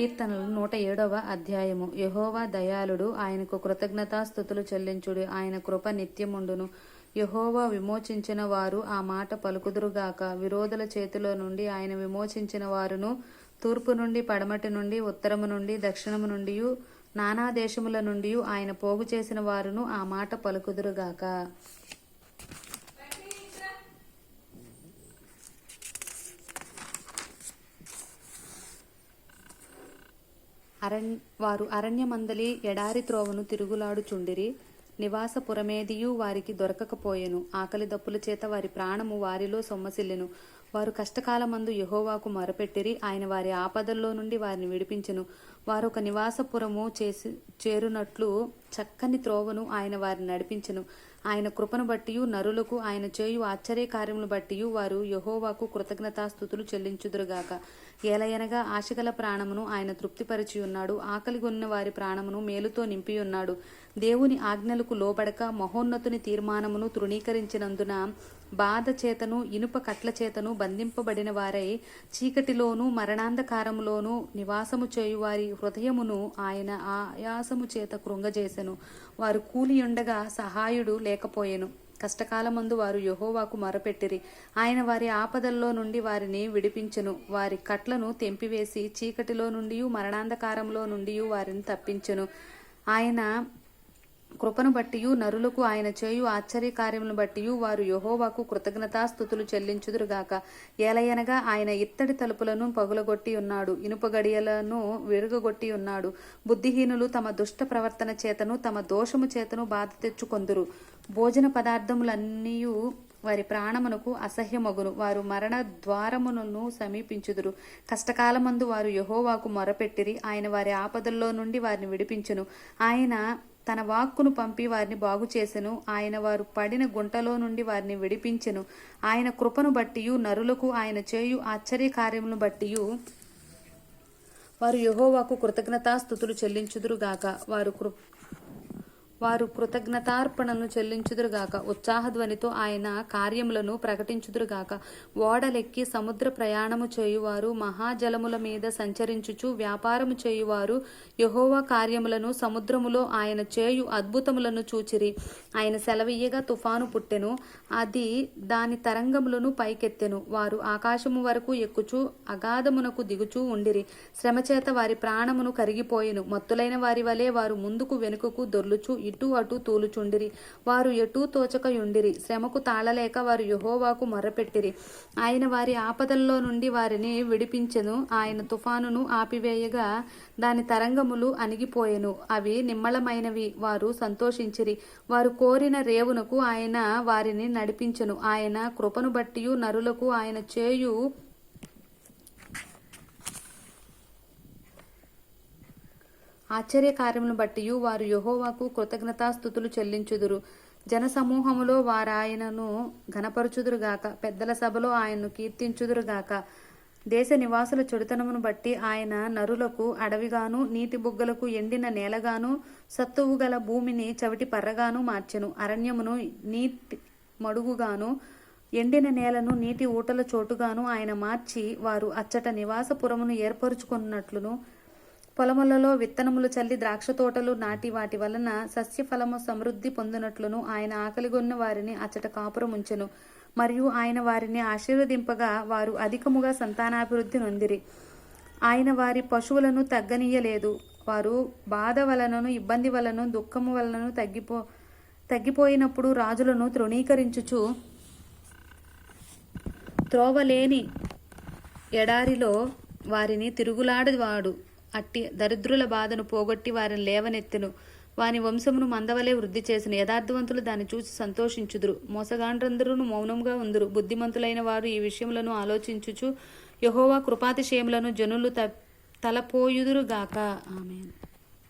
కీర్తనలు నూట ఏడవ అధ్యాయము. యహోవా దయాళుడు ఆయనకు కృతజ్ఞతాస్థుతులు చెల్లించుడు ఆయన కృప నిత్యముండును. యహోవా విమోచించిన వారు ఆ మాట పలుకుదురుగాక. విరోధుల చేతిలో నుండి ఆయన విమోచించిన వారును తూర్పు నుండి పడమటి నుండి ఉత్తరము నుండి దక్షిణము నుండి నానా దేశముల నుండి ఆయన పోగు చేసిన వారును ఆ మాట పలుకుదురుగాక. అరణ్ వారు అరణ్యమందలి ఎడారి త్రోవను తిరుగులాడుచుండిరి. నివాసపురమేదియు వారికి దొరకకపోయెను. ఆకలి దప్పుల చేత వారి ప్రాణము వారిలో సొమ్మసిల్లెను. వారు కష్టకాలమందు యహోవాకు మొరపెట్టిరి. ఆయన వారి ఆపదల్లో నుండి వారిని విడిపించెను. వారు ఒక నివాసపురము చేసి చేరునట్లు చక్కని త్రోవను ఆయన వారిని నడిపించెను. ఆయన కృపను బట్టియు నరులకు ఆయన చేయు ఆశ్చర్య కార్యములు బట్టియు వారు యహోవాకు కృతజ్ఞతాస్థుతులు చెల్లించుదురుగాక. ఏలయనగా ఆశగల ప్రాణమును ఆయన తృప్తిపరిచి ఉన్నాడు ఆకలిగొన్న వారి ప్రాణమును మేలుతో నింపి ఉన్నాడు దేవుని ఆజ్ఞలకు లోబడక మహోన్నతుని తీర్మానమును తృణీకరించినందున బాధ చేతను ఇనుప కట్ల చేతను బంధింపబడిన వారై చీకటిలోను మరణాంధకారములోను నివాసము చేయువారి హృదయమును ఆయన ఆయాసము చేత కృంగజేసెను వారు కూలియుండగా సహాయుడు లేకపోయెను. కష్టకాలమందు వారు యహోవాకు మొరపెట్టిరి. ఆయన వారి ఆపదల్లో నుండి వారిని విడిపించెను. వారి కట్లను తెంపివేసి చీకటిలో నుండి మరణాంధకారంలో నుండి వారిని తప్పించెను. ఆయన కృపను బట్టియు నరులకు ఆయన చేయు ఆశ్చర్య కార్యములను బట్టియు వారు యహోవాకు కృతజ్ఞతాస్థుతులు చెల్లించుదురుగాక. ఏలయనగా ఆయన ఇత్తడి తలుపులను పగులగొట్టి ఉన్నాడు ఇనుప గడియలను విరుగగొట్టి ఉన్నాడు. బుద్ధిహీనులు తమ దుష్ట ప్రవర్తన చేతను తమ దోషము చేతను బాధ తెచ్చుకొందురు. భోజన పదార్థములన్నీ వారి ప్రాణమునకు అసహ్యమగును వారు మరణ ద్వారములను సమీపించుదురు. కష్టకాలమందు వారు యహోవాకు మొరపెట్టిరి ఆయన వారి ఆపదల్లో నుండి వారిని విడిపించును. ఆయన తన వాక్కును పంపి వారిని బాగు చేసెను. ఆయన వారు పడిన గుంటలో నుండి వారిని విడిపించెను. ఆయన కృపను బట్టియు నరులకు ఆయన చేయు ఆశ్చర్య కార్యములను బట్టియు. వారు యహోవాకు కృతజ్ఞతాస్థుతులు చెల్లించుదురుగాక. వారు కృ వారు కృతజ్ఞతార్పణను చెల్లించుదురుగాక. ఉత్సాహధ్వనితో ఆయన కార్యములను ప్రకటించుదురుగాక. ఓడలెక్కి సముద్ర ప్రయాణము చేయువారు మహాజలముల మీద సంచరించుచు వ్యాపారము చేయువారు యహోవా కార్యములను సముద్రములో ఆయన చేయు అద్భుతములను చూచిరి. ఆయన సెలవీయగా తుఫాను పుట్టెను అది దాని తరంగములను పైకెత్తెను. వారు ఆకాశము వరకు ఎక్కుచూ అగాధమునకు దిగుచూ ఉండిరి. శ్రమచేత వారి ప్రాణమును కరిగిపోయెను. మత్తులైన వారి వలె వారు ముందుకు వెనుకకు దొర్లుచు ఇటు అటు తూలుచుండిరి. వారు ఎటూ తోచకయుండిరి. శ్రమకు తాళలేక వారు యహోవాకు మొర్రపెట్టిరి ఆయన వారి ఆపదల్లో నుండి వారిని విడిపించెను. ఆయన తుఫానును ఆపివేయగా దాని తరంగములు అణిగిపోయెను. అవి నిమ్మళమైనవి. వారు సంతోషించిరి. వారు కోరిన రేవునకు ఆయన వారిని నడిపించెను. ఆయన కృపను బట్టియు నరులకు ఆయన చేయు ఆశ్చర్య కార్యములను బట్టి వారు యహోవాకు కృతజ్ఞతాస్థుతులు చెల్లించుదురు. జనసమూహములో వారాయనను ఘనపరచుదురుగాక పెద్దల సభలో ఆయన్ను కీర్తించుదురుగాక దేశ నివాసుల చెడుతనమును బట్టి ఆయన నరులకు అడవిగాను నీటి బుగ్గలకు ఎండిన నేలగాను సత్తువు గల భూమిని చవిటి పర్రగాను మార్చెను. అరణ్యమును నీటి మడుగుగాను ఎండిన నేలను నీటి ఊటల చోటుగాను ఆయన మార్చి వారు అచ్చట నివాసపురమును ఏర్పరుచుకున్నట్లును పొలములలో విత్తనములు చల్లి ద్రాక్ష తోటలు నాటి వాటి వలన సస్యఫలము సమృద్ధి పొందినట్లును ఆయన ఆకలిగొన్న వారిని అచ్చట కాపురముంచెను. మరియు ఆయన వారిని ఆశీర్వదింపగా వారు అధికముగా సంతానాభివృద్ధి నొందిరి. ఆయన వారి పశువులను తగ్గనీయలేదు. వారు బాధ వలనను ఇబ్బంది వలన దుఃఖము వలనను తగ్గిపో తగ్గిపోయినప్పుడు రాజులను తృణీకరించుచు త్రోవలేని ఎడారిలో వారిని తిరుగులాడేవాడు. అట్టి దరిద్రుల బాధను పోగొట్టి వారిని లేవనెత్తెను. వాని వంశమును మందవలే వృద్ధి చేసిన యథార్థవంతులు దాన్ని చూసి సంతోషించుదురు. మోసగాండ్రందరూ మౌనంగా ఉందరు. బుద్ధిమంతులైన వారు ఈ విషయములను ఆలోచించుచు యహోవా కృపాతిశయములను జనులు త తలపోయుదురుగాక. ఆమె